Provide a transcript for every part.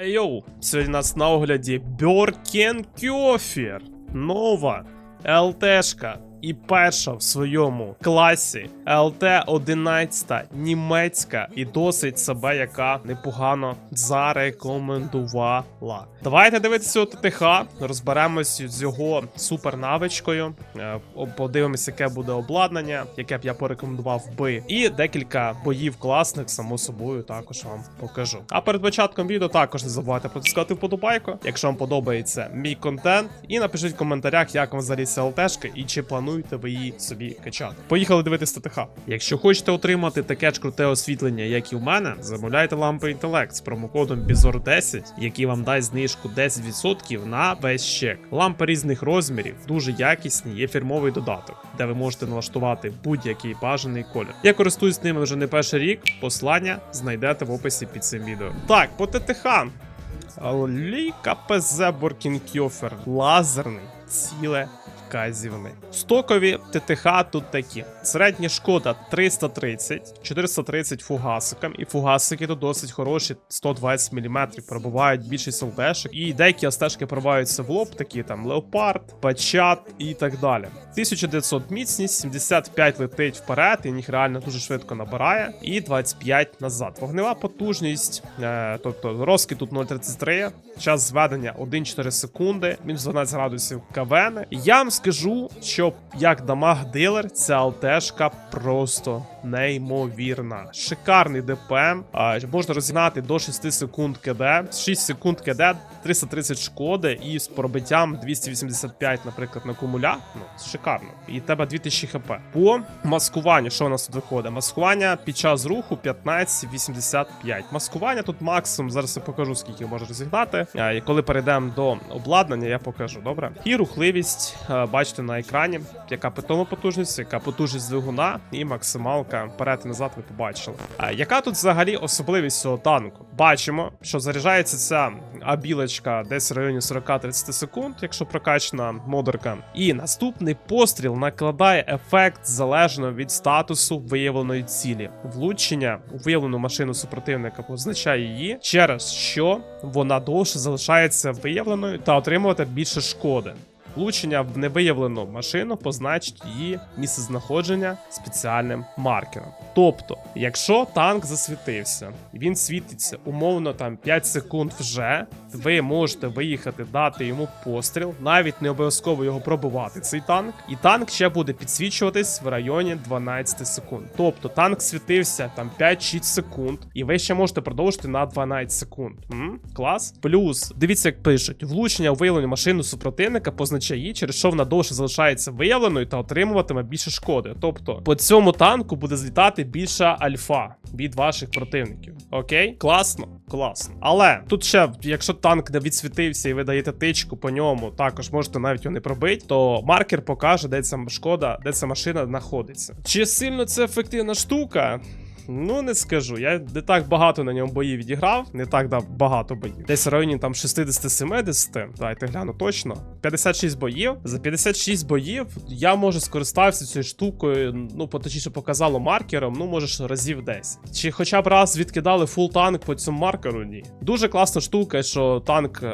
Йоу, сьогодні у нас на огляді Бьоркен Кьофер. Нова ЛТшка. І перша в своєму класі ЛТ-11 німецька і досить себе яка непогано зарекомендувала. Давайте дивитися у ТТХ, розберемось з його супернавичкою, е, подивимось, яке буде обладнання, яке б я порекомендував би. І декілька боїв класних, само собою, також вам покажу. А перед початком відео також не забувайте потискати вподобайку, якщо вам подобається мій контент. І напишіть в коментарях, як вам взагалі ця ЛТшка і чи плануєте ви її собі качати. Поїхали дивитися ТТХ. Якщо хочете отримати таке ж круте освітлення, як і в мене, замовляйте лампи інтелект з промокодом BIZOR10, який вам дасть знижку 10% на весь чек. Лампи різних розмірів, дуже якісні, є фірмовий додаток, де ви можете налаштувати будь-який бажаний колір. Я користуюсь ними вже не перший рік. Послання знайдете в описі під цим відео. Так, по ТТХ. Лі КПЗ Боркінкьофер. Лазерний, ціле вказівний. Стокові ТТХ тут такі. Середня шкода 330, 430 фугасикам, і фугасики тут досить хороші, 120 мм пробувають більшість ЛТшок, і деякі ЛТшки пробиваються в лоб, такі там Леопард, Пачат і так далі. 1900 міцність, 75 летить вперед, і їх реально дуже швидко набирає, і 25 назад. Вогнева потужність, е, тобто розкид тут 0,33, час зведення 1,4 секунди, мінус 12 градусів КВН. Я вам скажу, що як дамаг дилер, ця ЛТшка просто неймовірна. Шикарний ДПМ. А, можна розігнати до 6 секунд КД. 6 секунд КД, 330 шкоди і з пробиттям 285, наприклад, на кумуля. Ну, шикарно. І тебе 2000 хп. По маскуванню, що у нас тут виходить? Маскування під час руху 15,85. Маскування тут максимум. Зараз я покажу, скільки може розігнати. А, і коли перейдемо до обладнання, я покажу, добре? І рухливість, бачите на екрані, яка питома потужність, яка потужність двигуна і максималка вперед і назад ви побачили. А яка тут взагалі особливість цього танку? Бачимо, що заряджається ця абілочка десь в районі 40-30 секунд, якщо прокачана модерка. І наступний постріл накладає ефект залежно від статусу виявленої цілі. Влучення у виявлену машину супротивника позначає її, через що вона довше залишається виявленою та отримувати більше шкоди. Влучення в невиявлену машину позначить її місцезнаходження спеціальним маркером. Тобто, якщо танк засвітився, він світиться умовно там 5 секунд вже, ви можете виїхати, дати йому постріл, навіть не обов'язково його пробивати, цей танк, і танк ще буде підсвічуватись в районі 12 секунд. Тобто танк світився там 5-6 секунд, і ви ще можете продовжити на 12 секунд. М? Клас. Плюс, дивіться, як пишуть: влучення у виявлену машину супротивника позначає через що вона довше залишається виявленою та отримуватиме більше шкоди. Тобто по цьому танку буде злітати більша альфа від ваших противників. Окей? Класно? Класно. Але тут ще, якщо танк не відсвітився і ви даєте тичку по ньому, також можете навіть його не пробити, то маркер покаже, де ця шкода, де ця машина знаходиться. Чи сильно це ефективна штука? Ну, не скажу. Я не так багато на ньому боїв відіграв, не так дав багато боїв. Десь в районі там 60-70. Давайте гляну точно. 56 боїв. За 56 боїв я може скористався цією штукою. Ну, точніше показало маркером, ну, може разів 10. Чи хоча б раз відкидали фул танк по цьому маркеру? Ні. Дуже класна штука, що танк,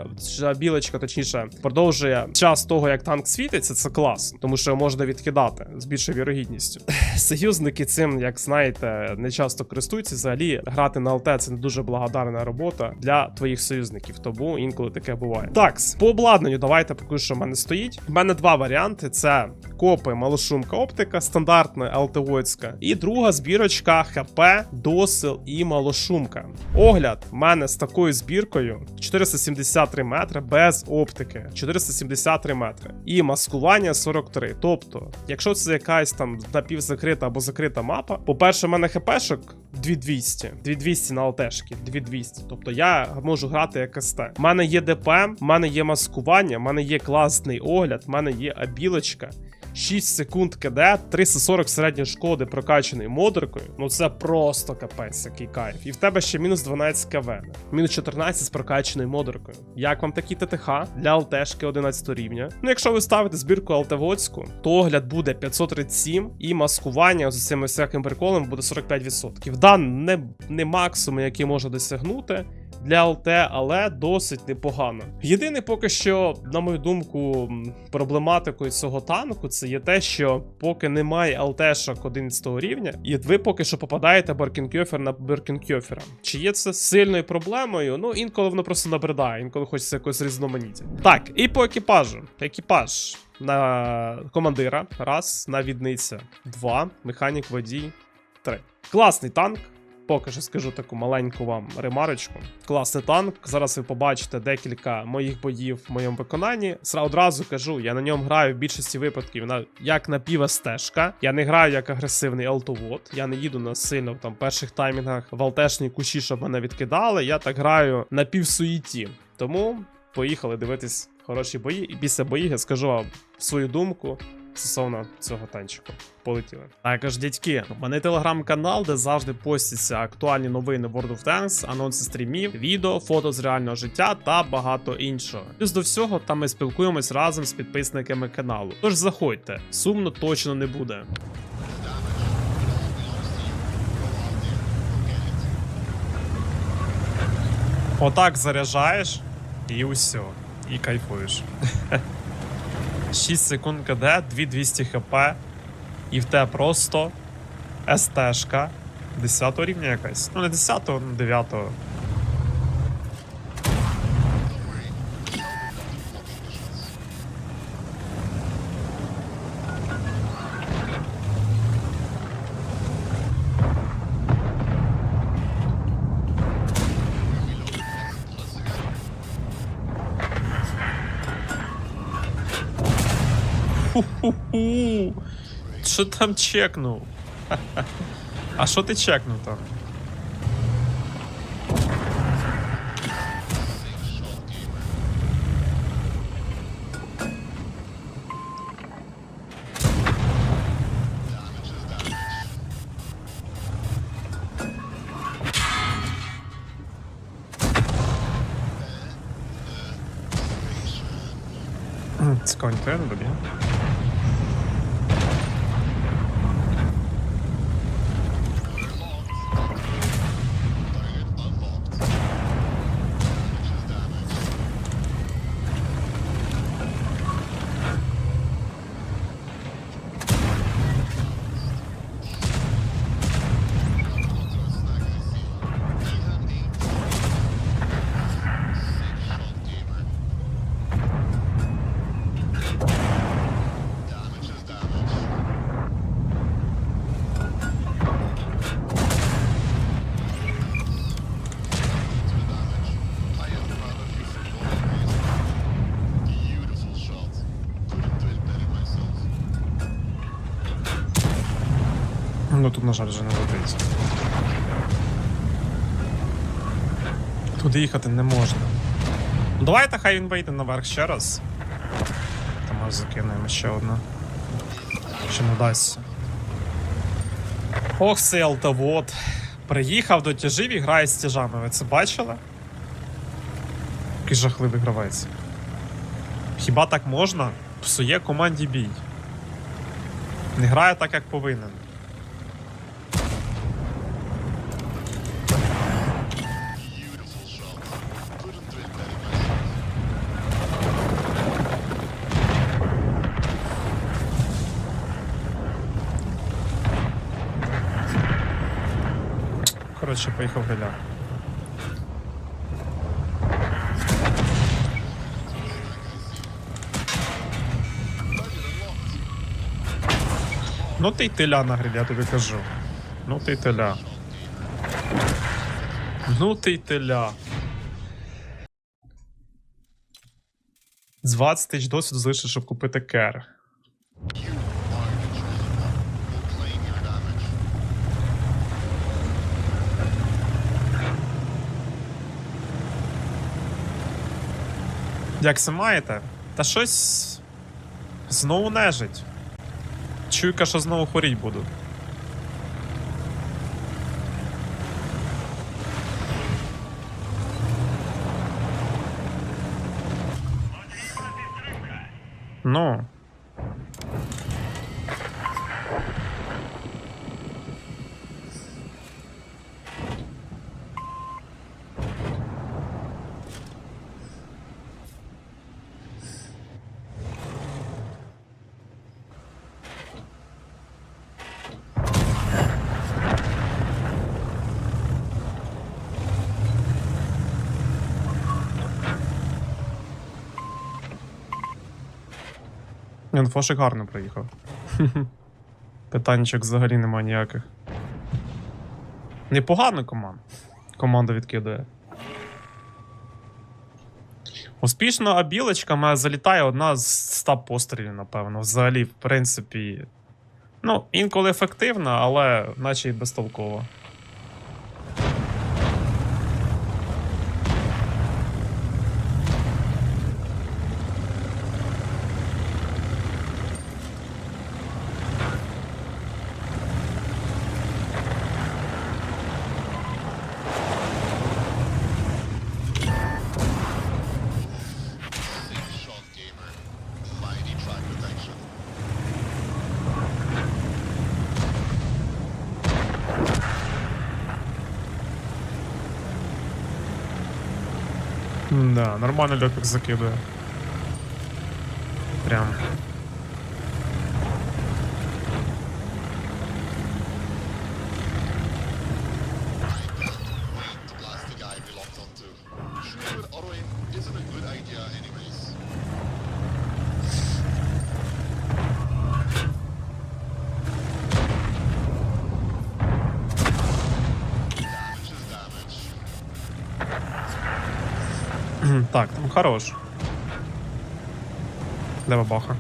білочка, точніше, продовжує час того, як танк світиться, це класно, тому що можна відкидати з більшою вірогідністю. Союзники цим, як знаєте, не часто користуються. Взагалі, грати на ЛТ це не дуже благодарна робота для твоїх союзників, тому інколи таке буває. Так, по обладнанню, давайте покажу, що в мене стоїть. У мене два варіанти: це копи, малошумка оптика, стандартна ЛТОцька, і друга збірочка ХП, досил і малошумка. Огляд в мене з такою збіркою 473 метри без оптики, 473 метри. І маскування 43. Тобто, якщо це якась там напівзакрита або закрита мапа, по-перше, в мене ХПшок 2200, 2200 на ЛТшки, 2200. Тобто я можу грати як СТ. У мене є ДПМ, в мене є маскування, в мене є класний огляд, в мене є абілочка. 6 секунд КД, 340 середньої шкоди прокачаний модеркою. Ну це просто капець, який кайф. І в тебе ще мінус 12 КВ, мінус 14 з прокачаною модеркою. Як вам такі ТТХ для ЛТшки 11 рівня? Ну, якщо ви ставите збірку ЛТВоцьку, то огляд буде 537 і маскування з цими всяким приколом буде 45%. Да, не, не максимум, який можна досягнути. Для ЛТ, але досить непогано. Єдине, поки що, на мою думку, проблематикою цього танку це є те, що поки немає ЛТшок 11 рівня, і ви поки що попадаєте Баркінкьофер на Беркінкьофера. Чи є це сильною проблемою? Ну, інколи воно просто набридає, інколи хочеться якось різноманіття. Так, і по екіпажу. Екіпаж на командира, раз, навідниця, два, механік, водій, три. Класний танк. Поки що скажу таку маленьку вам ремарочку. Класний танк. Зараз ви побачите декілька моїх боїв в моєму виконанні. Сра одразу кажу, я на ньому граю в більшості випадків на як напіва стежка. Я не граю як агресивний алтовод. Я не їду на сильно в там перших таймінгах в алтешні кущі, щоб мене відкидали. Я так граю на півсуїті. Тому поїхали дивитись хороші бої. І після боїв я скажу вам свою думку стосовно цього танчику. Полетіли. Також, дядьки, у мене телеграм-канал, де завжди постяться актуальні новини World of Tanks, анонси стрімів, відео, фото з реального життя та багато іншого. Плюс до всього, там ми спілкуємось разом з підписниками каналу. Тож заходьте, сумно точно не буде. Отак заряджаєш і усьо. І кайфуєш. 6 секунд КД, 2200 хп, і в те просто СТшка 10 рівня якась. Ну не 10, ну 9. Ху-ху-ху. Що там чекнув? А що ти чекнув там? Цікаво, ніхто я не на жаль, вже не летить. Туди їхати не можна. Ну, Давайте хай він вийде наверх ще раз. Та може закинемо ще одну. Чи не вдасться. Ох, цей алтавод. Приїхав до тяжів і грає з тяжами. Ви це бачили? Який жахливий гравець. Хіба так можна? Псує команді бій. Не грає так, як повинен. Коротше, поїхав гриля. Ну ти й теля на грилі, я тобі кажу. Ну ти й теля. Ну ти й теля. З 20 тисяч досвіду залишив, щоб купити кер. Як се маєте? Та щось знову нежить. Чуйка, що знову хворіть буду. Ну. Фошик гарно проїхав. Питаннячок взагалі немає ніяких. Непогано команда. Команда відкидує. Успішно, а білочка мене залітає одна з 100 пострілів, напевно. Взагалі, в принципі. Ну, інколи ефективна, але наче й безтолково. Да, нормально льопік закидує. Прям. Так, там хорош. Де бабаха?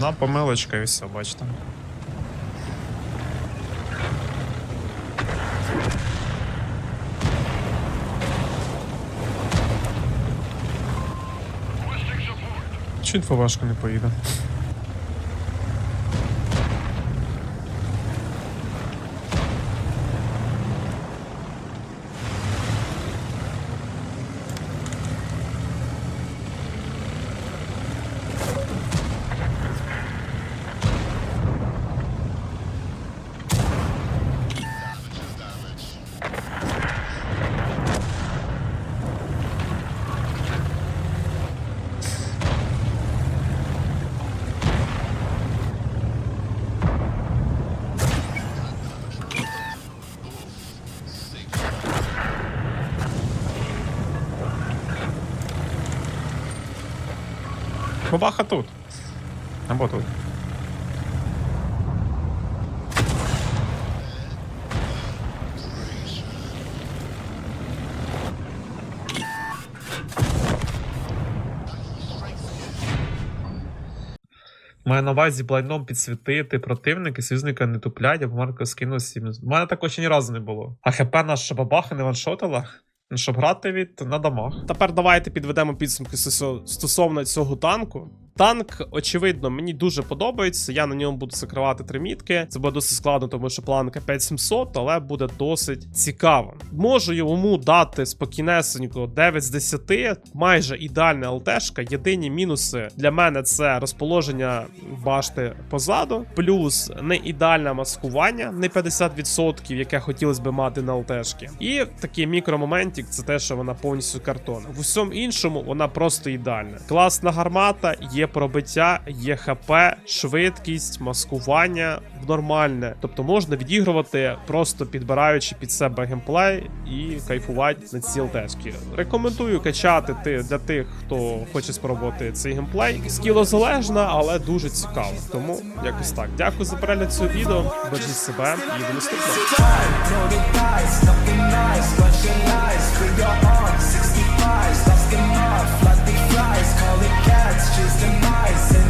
Одна помилочка і все, бачите. Чуть поважко не поїде? Бабаха тут. Або тут. Маю на увазі блайном підсвітити противника, союзника не туплять, або Марко скинув 7. У мене такого ще ні разу не було. А хп наша бабаха не ваншотила, щоб грати від на дамаг. Тепер давайте підведемо підсумки стосо- стосовно цього танку. Танк, очевидно, мені дуже подобається. Я на ньому буду закривати три мітки. Це буде досить складно, тому що планка 5700, але буде досить цікаво. Можу йому дати спокійнесенько 9 з 10, майже ідеальна ЛТшка. Єдині мінуси для мене це розположення башти позаду, плюс не ідеальне маскування, не 50%, яке хотілося би мати на ЛТшки. І такий мікромоментик це те, що вона повністю картон. В усьому іншому вона просто ідеальна. Класна гармата, є є пробиття, є ХП, швидкість, маскування нормальне. Тобто можна відігрувати, просто підбираючи під себе геймплей і кайфувати на ці ЛТшки. Рекомендую качати ти для тих, хто хоче спробувати цей геймплей. Скілозалежна, але дуже цікаво. Тому якось так. Дякую за перегляд цього відео. Бережіть себе і до наступного. that's just a nice